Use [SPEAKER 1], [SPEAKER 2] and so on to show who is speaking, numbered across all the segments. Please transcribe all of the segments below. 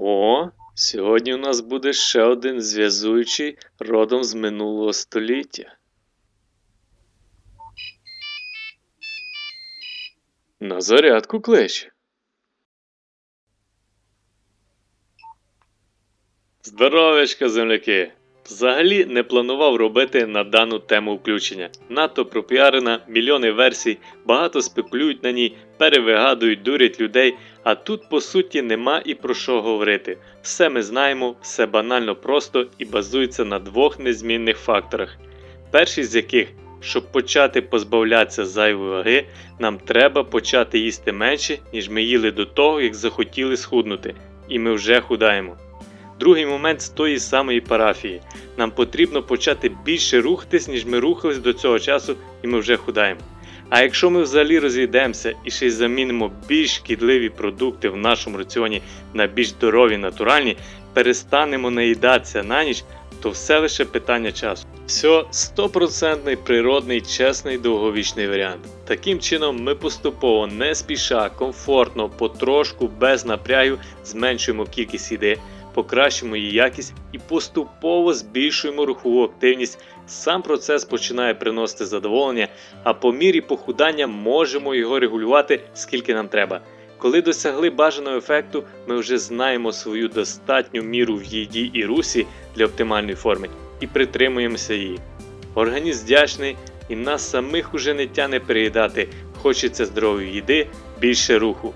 [SPEAKER 1] О, сьогодні у нас буде ще один зв'язуючий родом з минулого століття. На зарядку клич. Здоровечка, земляки! Взагалі не планував робити на дану тему включення. Надто пропіарена, мільйони версій, багато спекулюють на ній, перевигадують, дурять людей, а тут по суті нема і про що говорити. Все ми знаємо, все банально просто і базується на двох незмінних факторах. Перший з яких, щоб почати позбавлятися зайвої ваги, нам треба почати їсти менше, ніж ми їли до того, як захотіли схуднути, і ми вже худаємо. Другий момент з тої самої парафії. Нам потрібно почати більше рухатись, ніж ми рухались до цього часу, і ми вже худаємо. А якщо ми взагалі розійдемося і ще й замінимо більш шкідливі продукти в нашому раціоні на більш здорові, натуральні, перестанемо наїдатися на ніч, то все лише питання часу. Все стопроцентний природний, чесний довговічний варіант. Таким чином, ми поступово, не спіша, комфортно, потрошку, без напрягів зменшуємо кількість їди, покращуємо її якість і поступово збільшуємо рухову активність. Сам процес починає приносити задоволення, а по мірі похудання можемо його регулювати скільки нам треба. Коли досягли бажаного ефекту, ми вже знаємо свою достатню міру в їді і русі для оптимальної форми і притримуємося її. Організм вдячний і нас самих уже не тяне переїдати, хочеться здорової їди, більше руху.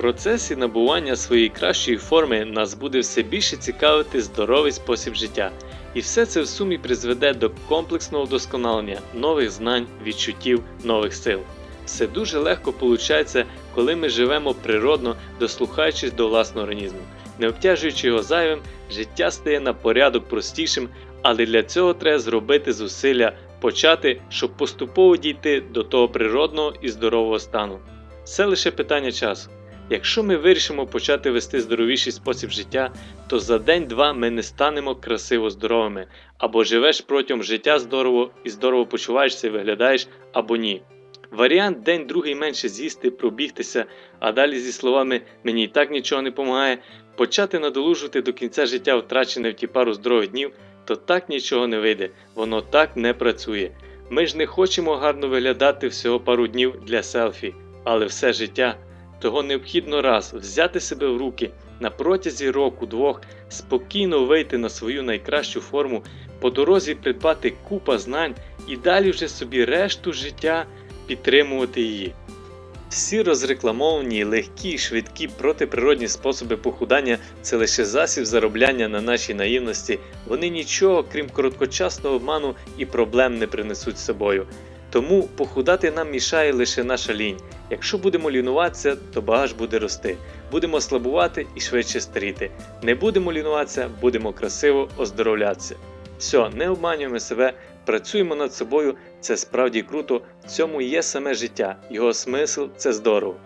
[SPEAKER 1] Процесі набування своєї кращої форми нас буде все більше цікавити здоровий спосіб життя, і все це в сумі призведе до комплексного вдосконалення нових знань, відчуттів, нових сил. Все дуже легко виходить, коли ми живемо природно, дослухаючись до власного організму. Не обтяжуючи його зайвим, життя стає на порядок простішим, але для цього треба зробити зусилля почати, щоб поступово дійти до того природного і здорового стану. Це лише питання часу. Якщо ми вирішимо почати вести здоровіший спосіб життя, то за день-два ми не станемо красиво здоровими, або живеш протягом життя здорово і здорово почуваєшся і виглядаєш, або ні. Варіант день другий менше з'їсти, пробігтися, а далі зі словами мені і так нічого не допомагає, почати надолужувати до кінця життя втрачене в ті пару здорових днів, то так нічого не вийде, воно так не працює. Ми ж не хочемо гарно виглядати всього пару днів для селфі, але все життя. Того необхідно раз взяти себе в руки на протязі року-двох, спокійно вийти на свою найкращу форму, по дорозі придбати купа знань і далі вже собі решту життя підтримувати її. Всі розрекламовані, легкі, швидкі протиприродні способи похудання це лише засіб заробляння на нашій наївності. Вони нічого, крім короткочасного обману і проблем не принесуть з собою. Тому похудати нам мішає лише наша лінь. Якщо будемо лінуватися, то багаж буде рости. Будемо слабувати і швидше старіти. Не будемо лінуватися, будемо красиво оздоровлятися. Все, не обманюємо себе, працюємо над собою, це справді круто, в цьому є саме життя, його смисл це здорово.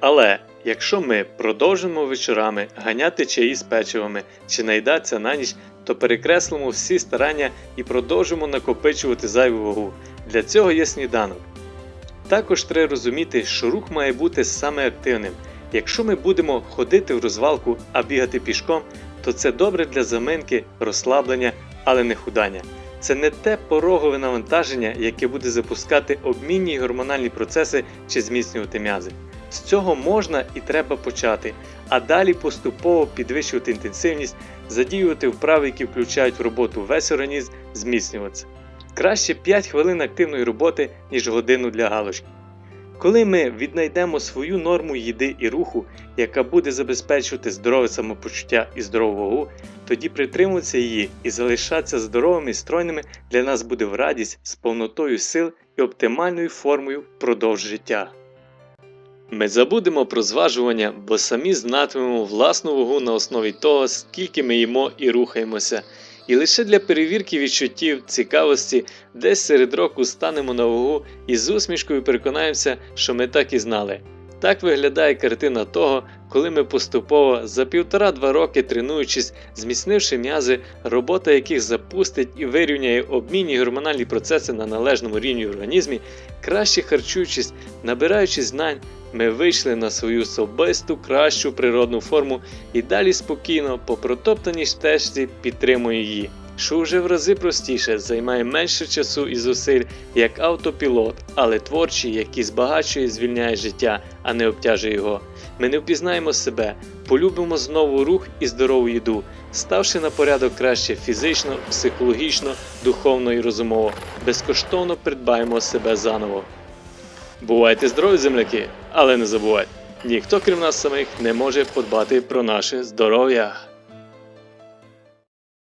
[SPEAKER 1] Але якщо ми продовжимо вечорами ганяти чаї з печивами чи наїдатися на ніч, то перекреслимо всі старання і продовжимо накопичувати зайву вагу. Для цього є сніданок. Також треба розуміти, що рух має бути саме активним. Якщо ми будемо ходити в розвалку, а бігати пішком, то це добре для заминки, розслаблення, але не худання. Це не те порогове навантаження, яке буде запускати обмінні гормональні процеси чи зміцнювати м'язи. З цього можна і треба почати, а далі поступово підвищувати інтенсивність, задіювати вправи, які включають в роботу весь організм, зміцнюватися. Краще 5 хвилин активної роботи, ніж годину для галочки. Коли ми віднайдемо свою норму їди і руху, яка буде забезпечувати здорове самопочуття і здорову вагу, тоді притримуватися її і залишатися здоровими і стройними для нас буде в радість з повнотою сил і оптимальною формою впродовж життя. Ми забудемо про зважування, бо самі знатимемо власну вагу на основі того, скільки ми їмо і рухаємося. І лише для перевірки відчуттів, цікавості, десь серед року станемо на вагу і з усмішкою переконаємося, що ми так і знали. Так виглядає картина того, коли ми поступово за півтора-два роки тренуючись, зміцнивши м'язи, робота яких запустить і вирівняє обмінні гормональні процеси на належному рівні в організмі, краще харчуючись, набираючись знань, ми вийшли на свою особисту кращу природну форму і далі спокійно по протоптаній стежці підтримує її. Що вже в рази простіше, займає менше часу і зусиль, як автопілот, але творчий, який збагачує і звільняє життя, а не обтяжує його. Ми не впізнаємо себе, полюбимо знову рух і здорову їду, ставши на порядок краще фізично, психологічно, духовно і розумово, безкоштовно придбаємо себе заново. Бувайте здорові, земляки, але не забувайте, ніхто крім нас самих не може подбати про наше здоров'я.